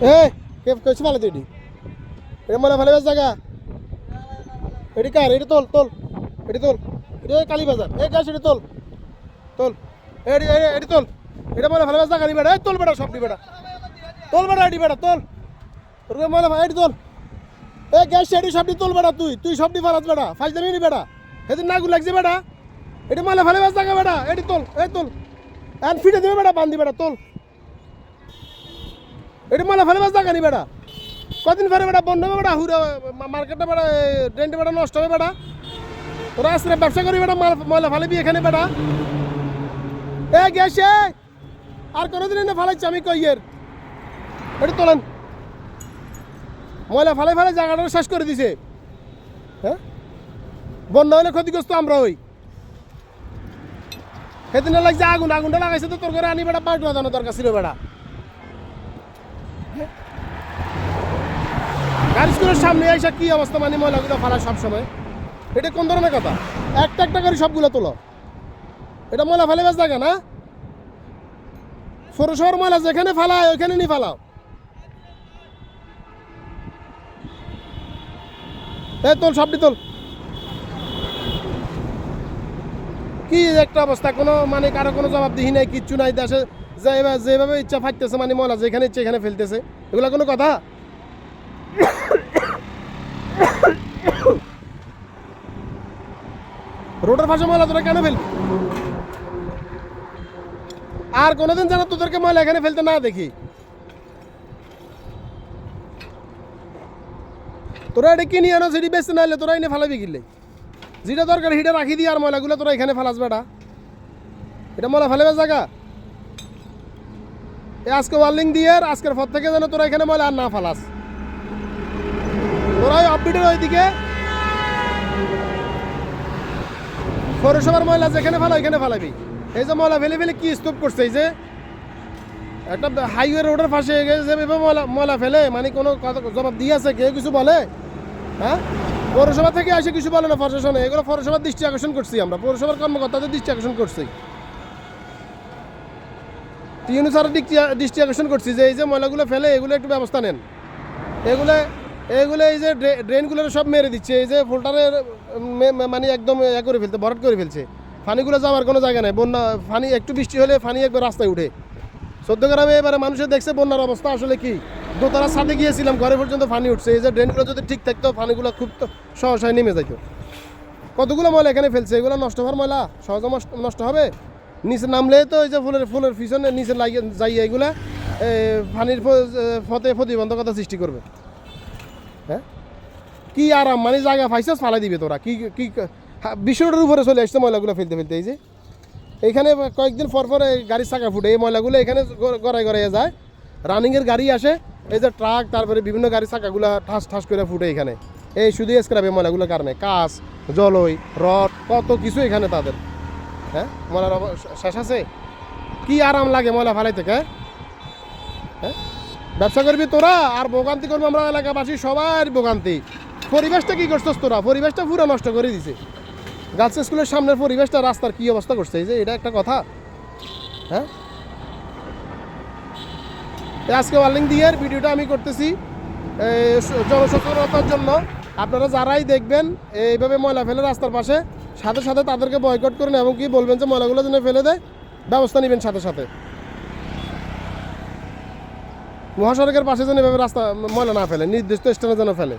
এ, কে কইছি ভালো তুই এটা? মনে ভালো জায়গা। এটি কার? এটি তোল তোল। এটি তোল। এটি ওই কালীবাজার এ গাছ, এটি তোল। তোল। এটি, এ- এটি তোল। এটা মনে ভালো নি বেটা এই তোল বেটা সব বেটা তোল বেটা এটি বেটা তোল। তোর মনে এটি তোল। এ গ্যাস এটি সব দি তোল বেটা তুই। তুই সব দি ফারাজ বেটা ফাইজ দামি বেটা সেদিন নাগু লাগছে বেটা এটি মনে ভালো জায়গা বেটা এটি তোল এই তোল। এন ফিটে দেবে বেটা বান্ধি বেটা তোল। এটি মনে ভালো জায়গা নি বেটা কদিন পরে বেটা বন্ধ হবে বেটা হুড়ে মার্কেটে বেটা ট্রেনটা বেটা নষ্ট হবে বেটা তোরা আসলে ব্যবসা করি বেটা মাল, ময়লা ফালাবি এখানে বেটা এ গেছে আর কোনোদিন এনে ফালাইছি আমি কইয়ের এটা তোলেন। ময়লা ফালাই ফালাই জায়গাটা শেষ করে দিছে। হ্যাঁ? বন্যা হলে ক্ষতিগ্রস্ত আমরা ওই সেদিন লাগছে আগুন, আগুনটা লাগাইছে তো তোর করে আনি বেটা পাল্টু না দরকার ছিল বেটা গাড়ি স্কুলের সামনে এসে কি অবস্থা? মানে ময়লাগুলো ফালা সবসময়। এটা কোন ধরনের কথা? একটা একটা করে সবগুলো তোলো। এটা ময়লা ফেলে বেশ জায়গা না? সরু ময়লা যেখানে ফালায়, ওইখানে নি ফালাও। এই তোল, সবটি তোল। কি একটা অবস্থা? কোনো মানে কারও কোনো জবাবদিহি নাই, কিচ্ছু নাই, দেশে যেভাবে যেভাবে ইচ্ছা ফাটতেছে মানে ময়লা যেখানে ইচ্ছে এখানে ফেলতেছে। এগুলো কোনো কথা? রোডের পাশে ময়লা তোরা কেন ফেলবি? আর কোনোদিন যেন তোদেরকে ময়লা এখানে ফেলতে না দেখি। তোরা এটা কিনি আনো, সেটি বেশি না হলে তোরা এনে ফেলাবি কিনলে যেটা দরকার সেটা রাখি দিয়ে আর ময়লাগুলো তোরা এখানে ফেলাস বেটা। এটা ময়লা ফেলাবে জায়গা? আজকে ওয়ার্লিং দিয়ে আজকের পর থেকে যেন তোরা এখানে ময়লা আর না ফেলাস। তোরা ওই আপডেটের ওইদিকে পৌরসভার ময়লা যেখানে ফেলা, ওইখানে ফেলাবি। এই যে ময়লা ফেলে ফেলে কি স্তূপ করছে, এই যে একটা হাইওয়ে রোডের পাশে এভাবে ময়লা ময়লা ফেলে মানে কোনো জবাব দিয়ে আছে, কেউ কিছু বলে? হ্যাঁ? পৌরসভা থেকে আসে কিছু বলে না প্রশাসনে, এগুলো পৌরসভার দৃষ্টি আকর্ষণ করছি আমরা, পৌরসভার কর্মকর্তাদের দৃষ্টি আকর্ষণ করছি। তিন স্যারের দৃষ্টি আকর্ষণ করছি যে এই যে ময়লাগুলো ফেলে, এগুলো একটু ব্যবস্থা নেন। এগুলো এগুলো এই যে ড্রেনগুলো সব মেরে দিচ্ছে, এই যে ফোল্টারের মানে একদম এ করে ফেলতে ভরাট করে ফেলছে। ফানিগুলো যাওয়ার কোনো জায়গা নেই, বন্যা, ফানি, একটু বৃষ্টি হলে ফানি একবার রাস্তায় উঠে। সদ্য গ্রামে এবারে মানুষের দেখছে বন্যার অবস্থা, আসলে কি? দোতলা সাথে গিয়েছিলাম, ঘরে পর্যন্ত ফানি উঠছে, এই যে ড্রেনগুলো যদি ঠিক থাকতো, ফানিগুলো খুব সহসায় নেমে যাইতো। কতগুলো ময়লা এখানে ফেলছে? এগুলো নষ্ট হওয়ার ময়লা? সহজে নষ্ট হবে? নিচে নামলে তো এই যে ফুলের ফুলের পিছনে নিচে লাগিয়ে যাই এগুলা পানির ফতে প্রতিবন্ধকতা সৃষ্টি করবে। হ্যাঁ? কি আরাম মানে জায়গা ফাইসাস ফালাই দিবে তোরা। কি কি হা, বিশ্ব রোডের উপরে চলে আসছে ময়লাগুলো ফেলতে ফেলতে এই যে। এইখানে কয়েকদিন পর পর গাড়ির চাকা ফুটে এই ময়লাগুলো এখানে গ- গড়ায় গড়াইয়ে যায়। রানিংয়ের গাড়ি আসে এই যে ট্রাক তারপরে বিভিন্ন গাড়ির চাকাগুলো ঠাস ঠাস করে ফুটে এখানে। এই শুধু স্ক্রাবে ময়লাগুলোর কারণে কাঁচ জলই রড কত কিছু এখানে তাদের। হ্যাঁ? ময়লার শেষ আছে? কি আরাম লাগে ময়লা ফালাই থেকে হ্যাঁ? ব্যবসা করবি তোরা আর ভোগান্তি করব আমরা এলাকাবাসী সবার ভোগান্তি। পরিবেশটা কি করছিস তোরা? পরিবেশটা পুরো নষ্ট করে দিছে। গার্লস স্কুলের সামনের পরিবেশটা, রাস্তার কি অবস্থা করছে? এই যে এটা একটা কথা। হ্যাঁ? আজকে ওয়ার্লিং দিয়ে ভিডিওটা আমি করতেছি। জনসচেতনতার জন্য। আপনারা যারাই দেখবেন, এইভাবে ময়লা ফেলে রাস্তার পাশে, সাথে সাথে তাদেরকে বয়কট করুন এবং কি বলবেন যে ময়লাগুলো যেন ফেলে দেয়, ব্যবস্থা নেবেন সাথে সাথে। মহাসড়কের পাশে যেন এভাবে রাস্তা, ময়লা না ফেলে, নির্দিষ্ট স্থানে যেন ফেলে।